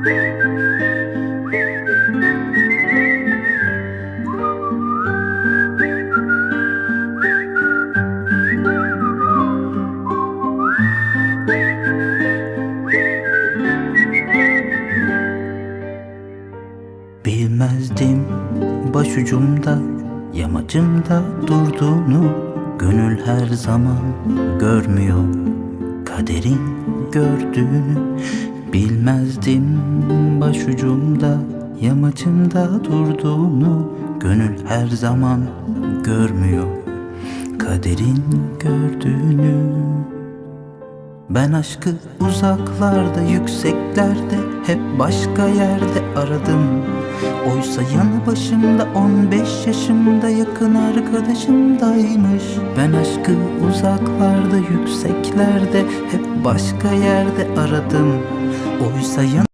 Bilmezdim başucumda yamacımda durduğunu. Gönül her zaman görmüyor kaderin gördüğünü Bilmezdim başucumda yamacımda durduğunu Gönül her zaman görmüyor kaderin gördüğünü ben aşkı uzaklarda, yükseklerde, hep başka yerde aradım. Oysa yanı başımda 15 yaşımda yakın arkadaşımdaymış. Ben aşkı uzaklarda, yükseklerde, hep başka yerde aradım. Oysa yanı